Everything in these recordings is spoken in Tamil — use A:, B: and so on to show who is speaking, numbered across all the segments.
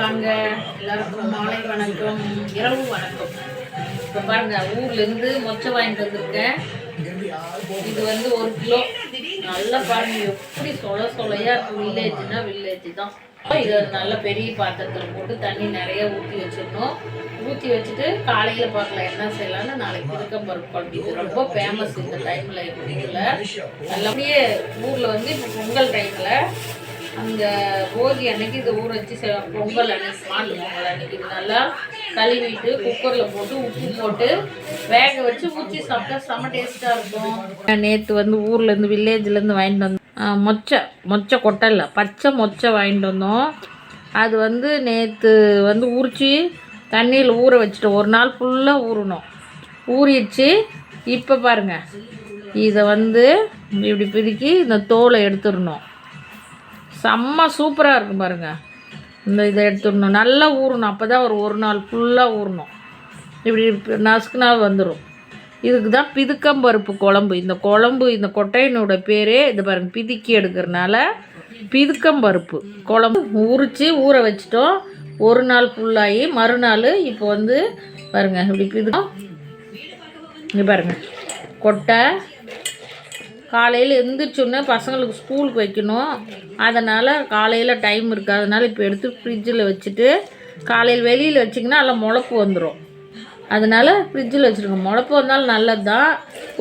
A: வாங்க எல்லாருக்கும் மாலை வணக்கம் இரவு வணக்கம். இப்போ பாருங்க இருந்து மொச்சை வாங்கிட்டு வந்திருக்கேன். இது வந்து ஒரு கிலோ. நல்லா பாருங்க எப்படி சொல சொலையா இருக்கும் வில்லேஜ்னா வில்லேஜ் தான். இதை நல்ல பெரிய பாத்திரத்தில் போட்டு தண்ணி நிறைய ஊற்றி வச்சிடணும். ஊற்றி வச்சுட்டு காலையில் பார்க்கலாம் என்ன செய்யலாம்னு நாளைக்கு இருக்க பருப்பு குழம்பு இது ரொம்ப ஃபேமஸ் இந்த டைமில் எங்கள் ஊரில். நல்லபடியே ஊரில் வந்து இப்போ பொங்கல் டைமில் அந்த போகி அன்னைக்கு இதை ஊற வச்சு பொங்கல் அன்னைக்கு மாட்டு பொங்கல் அன்னைக்கு இது நல்லா கழுவிட்டு குக்கரில் போட்டு உப்பு போட்டு வேக வச்சு ஊற்றி சாப்பிட்டா செம்ம டேஸ்ட்டாக இருக்கும். நேற்று வந்து ஊர்லேருந்து வில்லேஜ்லேருந்து வாங்கிட்டு வந்தோம் மொச்சை மொச்சை கொட்டை இல்லை பச்சை மொச்சை வாங்கிட்டு வந்தோம். அது வந்து நேற்று வந்து உரித்து தண்ணியில் ஊற வச்சுட்டு ஒரு நாள் ஃபுல்லாக ஊறணும். ஊறிடுச்சு. இப்போ பாருங்கள் இதை வந்து இப்படி பிதுக்கி இந்த தோலை எடுத்துடணும். செம்ம சூப்பராக இருக்கும் பாருங்க. இந்த இதை எடுத்துடணும். நல்லா ஊறணும். அப்போ தான் ஒரு ஒரு நாள் ஃபுல்லாக ஊறணும். இப்படி நசுக்குனா வந்துடும் இதுக்கு தான் பிதுக்கம்பருப்பு குழம்பு. இந்த குழம்பு இந்த கொட்டையினோட பேரே இது பாருங்க பிதுக்கி எடுக்கிறனால பிதுக்கம்பருப்பு குழம்பு உரித்து ஊற வச்சிட்டோம். ஒரு நாள் ஃபுல்லாகி மறுநாள் இப்போ வந்து பாருங்க இப்படி பிதுக்கம். இங்கே பாருங்கள் கொட்டை காலையில் எழுந்திரிச்சோன்னே பசங்களுக்கு ஸ்கூலுக்கு வைக்கணும். அதனால் காலையில் டைம் இருக்காதனால இப்போ எடுத்து ஃப்ரிட்ஜில் வச்சுட்டு காலையில் வெளியில் வச்சிங்கன்னா எல்லாம் முளப்பு வந்துடும் அதனால் ஃப்ரிட்ஜில் வச்சுருங்க. முளப்பு வந்தாலும் நல்லது? தான்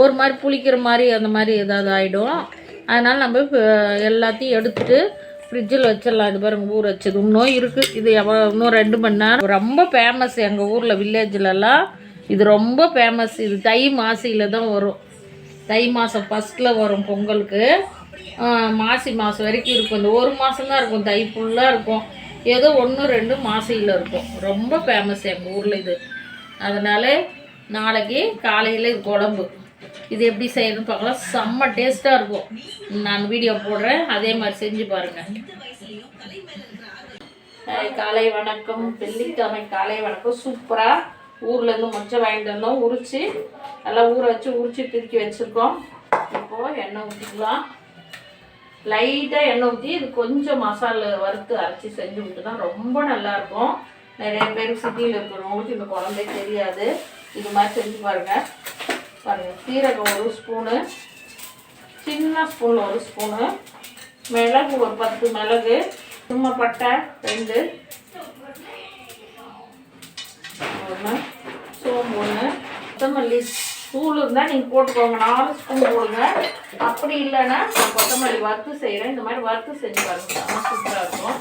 A: ஒரு மாதிரி புளிக்கிற மாதிரி அந்த மாதிரி ஏதாவது ஆகிடும் அதனால் நம்ம இப்போ எல்லாத்தையும் எடுத்துட்டு ஃப்ரிட்ஜில் வச்சிடலாம். இது பாருங்க ஊற வச்சது. இன்னும் இருக்குது இது எவ்வளோ இன்னும் ரெண்டு மணி நேரம். ரொம்ப ஃபேமஸ் எங்கள் ஊரில் வில்லேஜ்லலாம் இது ரொம்ப ஃபேமஸ் இது தை மாசியில் தான் வரும். தை மாதம் ஃபஸ்ட்டில் வரும் பொங்கலுக்கு. மாசி மாதம் வரைக்கும் இருக்கும். இந்த ஒரு மாதம்தான் இருக்கும். தை ஃபுல்லாக இருக்கும். ஏதோ ஒன்று ரெண்டு மாசியில் இருக்கும். ரொம்ப ஃபேமஸ் எங்கள் ஊரில் இது. அதனால் நாளைக்கு காலையில் இது குழம்பு. இது எப்படி செய்யணும்னு பார்க்கலாம். செம்ம டேஸ்ட்டாக இருக்கும். நான் வீடியோ போடுறேன். அதே மாதிரி செஞ்சு பாருங்கள் காலை வணக்கம். வெள்ளிக்கிழமை காலை வணக்கம். சூப்பராக ஊர்லேருந்து மொச்சை வாங்கிட்டு வந்தோம். உரித்து நல்லா ஊற வச்சு உரித்து திருக்கி வச்சுருக்கோம். இப்போது எண்ணெய் ஊற்றிக்கலாம் லைட்டாக எண்ணெய் ஊற்றி இது கொஞ்சம் மசாலா வறுத்து அரைச்சி செஞ்சு விட்டுனா ரொம்ப நல்லாயிருக்கும் நிறைய பேர் சிட்டியில் இருக்கிறவங்களுக்கு இந்த குழம்பே தெரியாது. இது மாதிரி செஞ்சு பாருங்கள் பாருங்கள் சீரகம் ஒரு ஸ்பூனு சின்ன ஸ்பூனில் ஒரு ஸ்பூனு மிளகு ஒரு பத்து மிளகு சும்மா பட்டை ரெண்டு ஒன்று சோம்பு ஒன்று கொத்தமல்லி தூள் இருந்தால் நீங்கள் போட்டுக்கோங்க. நாலு ஸ்பூன் போடுங்க. அப்படி இல்லைன்னா நான் கொத்தமல்லி வறுத்து செய்கிறேன் இந்த மாதிரி வறுத்து செஞ்சு பாருங்க. சூப்பராக இருக்கும்.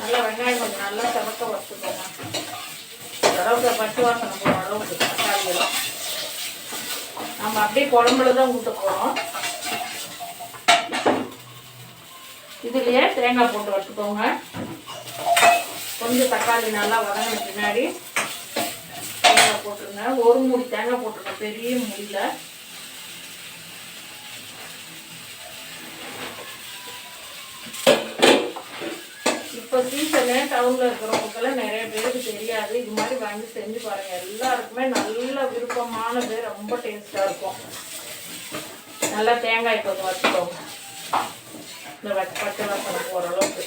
A: நல்லா வெங்காயம் கொஞ்சம் நல்லா சமக்க வறுத்துக்கோங்க அளவுக்கு பச்சை வாசனை போகிற அளவுக்கு தக்காளி எல்லாம். நம்ம அப்படியே குழம்புல தான் ஊற்ற போகிறோம் இதுலயே தேங்காய் போட்டு வச்சுக்கோங்க. கொஞ்சம் தக்காளி நல்லா வதங்கின பின்னாடி தேங்காய் போட்டுருங்க. ஒரு மூடி தேங்காய் போட்டுருங்க பெரிய மூடியில். இப்போ சீசனு டவுனில் இருக்கிறவங்களுக்கெல்லாம் நிறைய பேருக்கு தெரியாது. இது மாதிரி வாங்கி செஞ்சு பாருங்கள் எல்லாருக்குமே நல்ல விருப்பமானது ரொம்ப டேஸ்ட்டாக இருக்கும். நல்லா தேங்காய் கொஞ்சம் வச்சுக்கோங்க. இந்த வச்ச பச்சை வாசனை போகிற அளவுக்கு.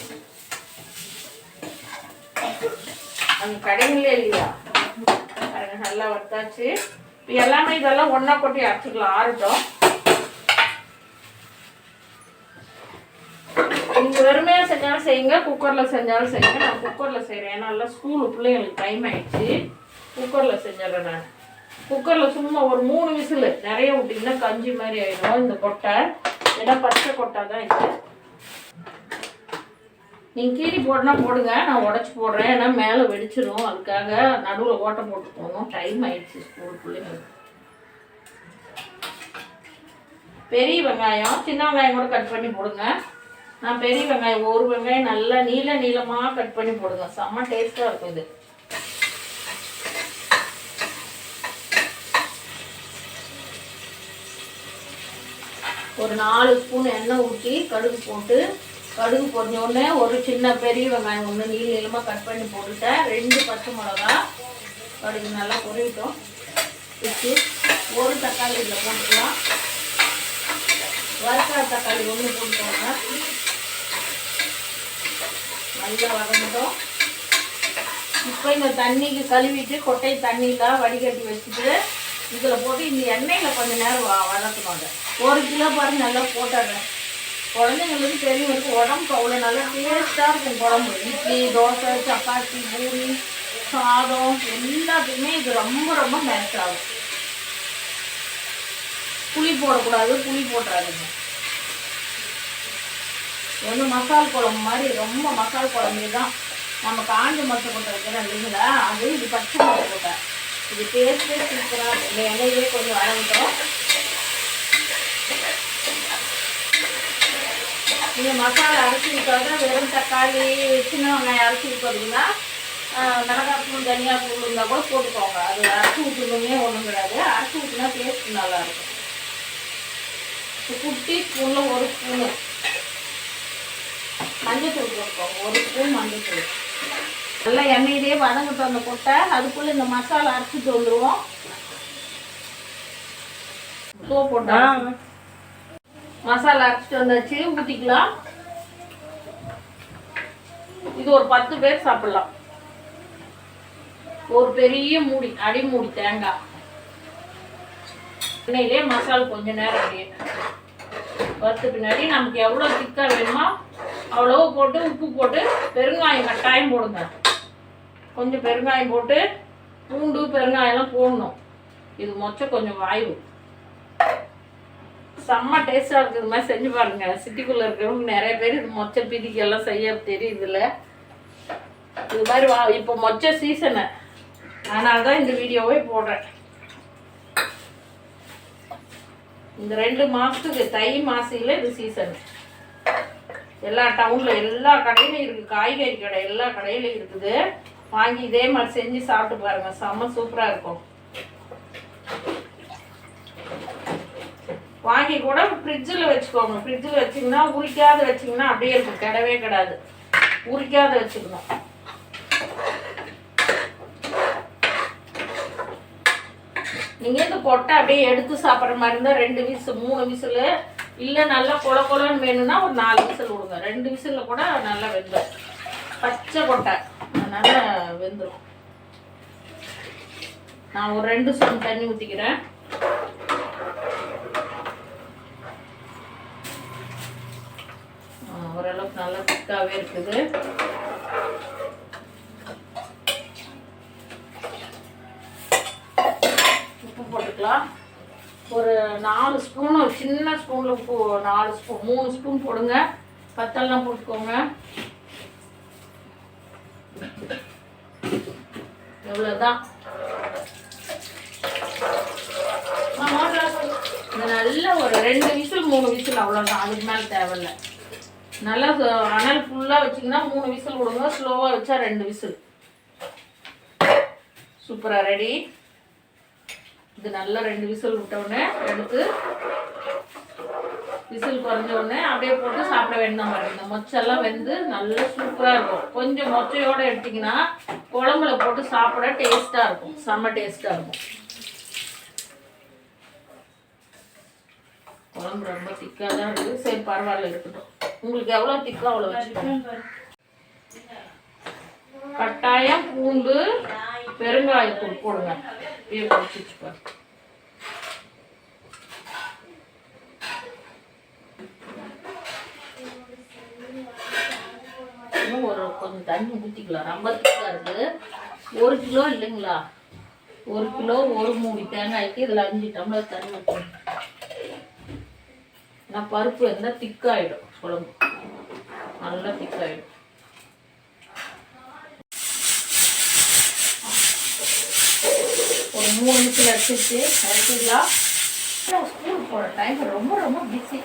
A: அங்கே கடைங்களே இல்லையா? பாருங்க நல்லா வத்தாச்சு இப்போ எல்லாமே இதெல்லாம் ஒன்றா கொட்டி அரைச்சிக்கலாம். ஆறட்டும். நீங்கள் வெறுமையாக செஞ்சாலும் செய்யுங்க. குக்கரில் செஞ்சாலும் செய்யுங்க. நான் குக்கரில் செய்கிறேன் ஏன்னா எல்லாம் ஸ்கூலு பிள்ளைங்களுக்கு டைம் ஆயிடுச்சு. குக்கரில் செஞ்சிடறேன் நான். குக்கரில் சும்மா ஒரு மூணு விசில். நிறைய விட்டிங்கன்னா கஞ்சி மாதிரி ஆயிடும். இந்த கொட்டை. ஏன்னா பச்சை கொட்டை தான் இது. நீங்கள் கீரி போடனா போடுங்க நான் உடச்சி போடுறேன். ஏன்னா மேலே வெடிச்சிடும் அதுக்காக நடுவில் ஓட்டை போட்டு போகணும். டைம் ஆயிடுச்சு ஸ்கூல் பிள்ளைங்களுக்கு பெரிய வெங்காயம். சின்ன வெங்காயம் கூட கட் பண்ணி போடுங்க. நான் பெரிய வெங்காயம் ஒரு வெங்காயம் நல்லா நீள நீளமாக கட் பண்ணி போடுங்க. செம்ம டேஸ்ட்டாக இருக்கும் இது. ஒரு நாலு ஸ்பூன் எண்ணெய் ஊற்றி கடுகு போட்டு கடுகு பொறிஞ்ச உடனே ஒரு சின்ன பெரிய வெங்காயம் ஒன்று நீள் நீளமாக கட் பண்ணி போட்டுட்டேன். ரெண்டு பச்சை மிளகா கடுகு நல்லா பொறிவிட்டோம் வச்சு ஒரு தக்காளி இதில் போட்டுக்கலாம். வறுக்காத தக்காளி ஒன்று போட்டுக்கோங்க. நல்லா வதங்கட்டும். இப்போ இந்த தண்ணிக்கு கழுவிட்டு கொட்டை தண்ணியெலாம் வடிகட்டி வச்சுட்டு இதில் போட்டு இந்த எண்ணெயில் கொஞ்ச நேரம் வ வதக்கணும் ஒரு கிலோ பாருங்க நல்லா போட்டுறேன் குழந்தைங்களுக்கு தெரியும் பெரியவங்களுக்கு உடம்பு அவ்வளோ நல்லா டேஸ்ட்டாக இருக்கும் குழம்பு இட்லி தோசை சப்பாத்தி பூரி சாதம் எல்லாத்துக்குமே இது ரொம்ப ரொம்ப மேட்ச் ஆகும். புளி போடக்கூடாது புளி போட்டுறாதுங்க. இது வந்து மசால் குழம்பு மாதிரி ரொம்ப மசால் குழம்பு தான் நம்ம காஞ்சி மசை கொட்டை வைக்கிறோம் இல்லைங்களா? அது இது பச்சை மசை கொட்டை இது டேஸ்ட்டே சூப்பராக இருக்கும். இந்த இலையிலே கொஞ்சம் வளர்ந்துட்டோம் நீங்கள் மசாலா அரைச்சி விட்டாத வெறும் தக்காளி சின்ன வெங்காயம் அரைச்சி விட்டதுன்னா மிளகாத்தூள் தனியாத்தூள் இருந்தால் கூட போட்டுக்கோங்க. அது அரைச்சி விட்டுணுமே ஒன்றும் கிடையாது. அரைச்சி விட்டுனா டேஸ்ட் நல்லாயிருக்கும் குட்டி ஸ்பூனில் ஒரு ஸ்பூனு. மஞ்சத்தூள் போட்டுக்கோங்க. ஒரு ஸ்பூன் மஞ்சத்தூள். நல்லா எண்ணெயிலே வதங்கட்டும் அந்த கொட்டை அதுக்குள்ளே இந்த மசாலா அரைச்சிட்டு வந்துடுவோம் சோப் போட்டா மசாலா அரைச்சிட்டு வந்தாச்சு ஊற்றிக்கலாம் இது ஒரு பத்து பேர் சாப்பிடலாம். ஒரு பெரிய மூடி அடி மூடி தேங்காய். எண்ணெயிலே மசால் கொஞ்ச நேரம் அப்படியே வறுத்த பின்னாடி நமக்கு எவ்வளோ திக்காக வேணுமோ அவ்வளோ போட்டு உப்பு போட்டு பெருங்காயம் கட்டாயம் போடுங்க. கொஞ்சம் பெருங்காயம் போட்டு பூண்டு பெருங்காயம்லாம் போடணும். இது மொச்சம் கொஞ்சம் வாய்வு. செம்ம டேஸ்டாக இருக்கிறது மாதிரி செஞ்சு பாருங்க. சிட்டிக்குள்ளே இருக்கிறவங்க நிறைய பேர் இது மொச்ச பிதிக்கெல்லாம் செய்ய தெரியுதுல்ல. இது மாதிரி வா இப்போ மொச்ச சீசனு அதனால தான் இந்த வீடியோவே போடுறேன். இந்த ரெண்டு மாதத்துக்கு தை மாசியில் இது சீசன் எல்லா டவுனில் எல்லா கடையிலையும் இருக்குது காய்கறி கடை எல்லா கடையிலையும் இருக்குது. வாங்கி இதே மாதிரி செஞ்சு சாப்பிட்டு பாருங்கள் செம்ம சூப்பராக இருக்கும். வாங்கி கூட ஃப்ரிட்ஜில் வச்சுக்கோங்க. ஃப்ரிட்ஜில் வச்சிங்கன்னா உரிக்காத வச்சிங்கன்னா அப்படியே இருக்கும். கிடவே கிடாது. உரிக்காத வச்சுக்கணும். நீங்கள் இந்த கொட்டை அப்படியே எடுத்து சாப்பிட்ற மாதிரி இருந்தால் ரெண்டு விசில் மூணு விசில் இல்லை நல்லா கொல கொலன்னு வேணும்னா ஒரு நாலு விசில் விடுங்க. ரெண்டு விசிலில் கூட நல்லா வெந்துடும் பச்சை கொட்டை அதனால் வெந்துடும் நான் ஒரு ரெண்டு ஸ்பூன் தண்ணி ஊற்றிக்கிறேன் ஓரளவுக்கு நல்லா திக்காகவே இருக்குது. உப்பு போட்டுக்கலாம். ஒரு நாலு ஸ்பூன் ஒரு சின்ன ஸ்பூனில் உப்பு நாலு ஸ்பூன் மூணு ஸ்பூன் போடுங்க. பத்தெல்லாம் போட்டுக்கோங்க. எவ்வளோதான் இது நல்ல ஒரு ரெண்டு விசில் மூணு விசில் அவ்வளோதான் அதுக்கு மேலே தேவையில்ல. நல்லா அனல் ஃபுல்லாக வச்சிங்கன்னா மூணு விசில் விடுங்க ஸ்லோவாக வச்சா ரெண்டு விசில். சூப்பராக ரெடி இது நல்லா ரெண்டு விசில் விட்டவுடனே எடுத்து விசில் குறைஞ்ச உடனே அப்படியே போட்டு சாப்பிட வேண்டாம் பாருங்க இந்த மொச்செல்லாம் வெந்து நல்லா சூப்பராக இருக்கும். கொஞ்சம் மொச்சையோட எடுத்திங்கன்னா குழம்புல போட்டு சாப்பிட டேஸ்ட்டாக இருக்கும். செம்ம டேஸ்ட்டாக இருக்கும். குழம்பு ரொம்ப திக்காக தான் இருக்குது சரி பரவாயில்ல இருக்கட்டும் உங்களுக்கு எவ்வளோ திக்கோ அவ்வளோ வச்சுக்கோங்க கட்டாயம் பூண்டு பெருங்காயத்தூள் போடுங்க. அப்படியே பொடிச்சு வச்சுக்கோங்க இன்னும் ஒரு கொஞ்சம் தண்ணி ஊற்றிக்கலாம் ரொம்ப திக்காக இருக்குது ஒரு கிலோ இல்லைங்களா? ஒரு கிலோ ஒரு மூடி தேங்காய்க்கு இதில் அஞ்சு டம்ளர் தண்ணி ஊற்றணும் நான் பருப்பு இருந்தால் திக்காயிடும். குழம்பு. நல்லா திக்காயிடும் ஒரு மூணு நிமிஷம் அடிச்சிருச்சு. அடிச்சிடலாம் ஸ்கூல் போகிற டைம் ரொம்ப ரொம்ப பிஸி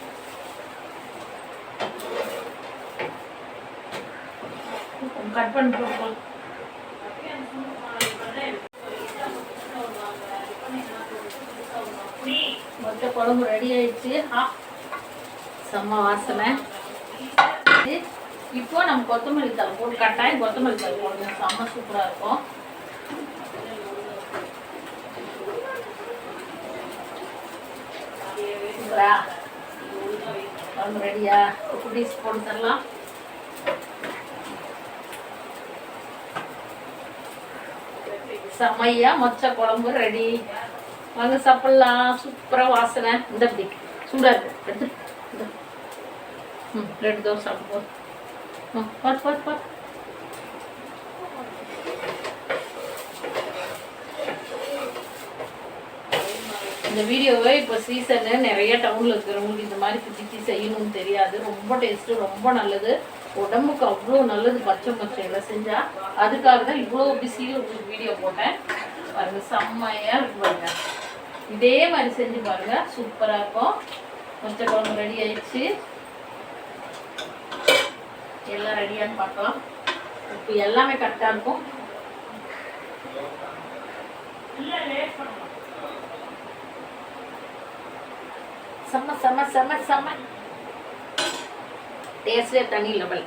A: கட் பண்ணிட்டு மொத்த குழம்பு ரெடி ஆயிடுச்சு. ஆ. செம்ம வாசனை. இப்போ நம்ம கொத்தமல்லி தலை போட்டு கட்டாயம் கொத்தமல்லி தலை போடுங்க செம்ம சூப்பராக இருக்கும். சூப்பரா? குழம்பு ரெடியா? குட்டீஸ் போட்டு தரலாம். செம்மையா மொச்ச குழம்பு ரெடி. வாங்க சாப்பிடலாம். சூப்பரா வாசனை. இந்த அப்படி சூடா இருக்கு. எடுத்து ரெண்டு தோசை சாப்பிட்டு போ ம் பார் பாத்து இந்த வீடியோவை இப்போ சீசனு நிறைய டவுனில் இருக்கிறவங்களுக்கு இந்த மாதிரி பிடிச்சி செய்யணும்னு தெரியாது. ரொம்ப டேஸ்ட்டு ரொம்ப நல்லது. உடம்புக்கு அவ்வளோ நல்லது பச்சை பச்சையில் செஞ்சால் அதுக்காக தான் இவ்வளோ பிஸியில் உங்களுக்கு வீடியோ போட்டேன். பாருங்கள் செம்மையாக இருக்கு பாருங்க. இதே மாதிரி செஞ்சு பாருங்க. சூப்பராக இருக்கும். மொச்சை குழம்பு ரெடி ஆயிடுச்சு. எல்லாம் ரெடியான்னு பார்க்கலாம். இப்போ எல்லாமே கரெக்டாக இருக்கும். செம்ம செம்ம செம்ம செம்ம டேஸ்டே தனி லெவல்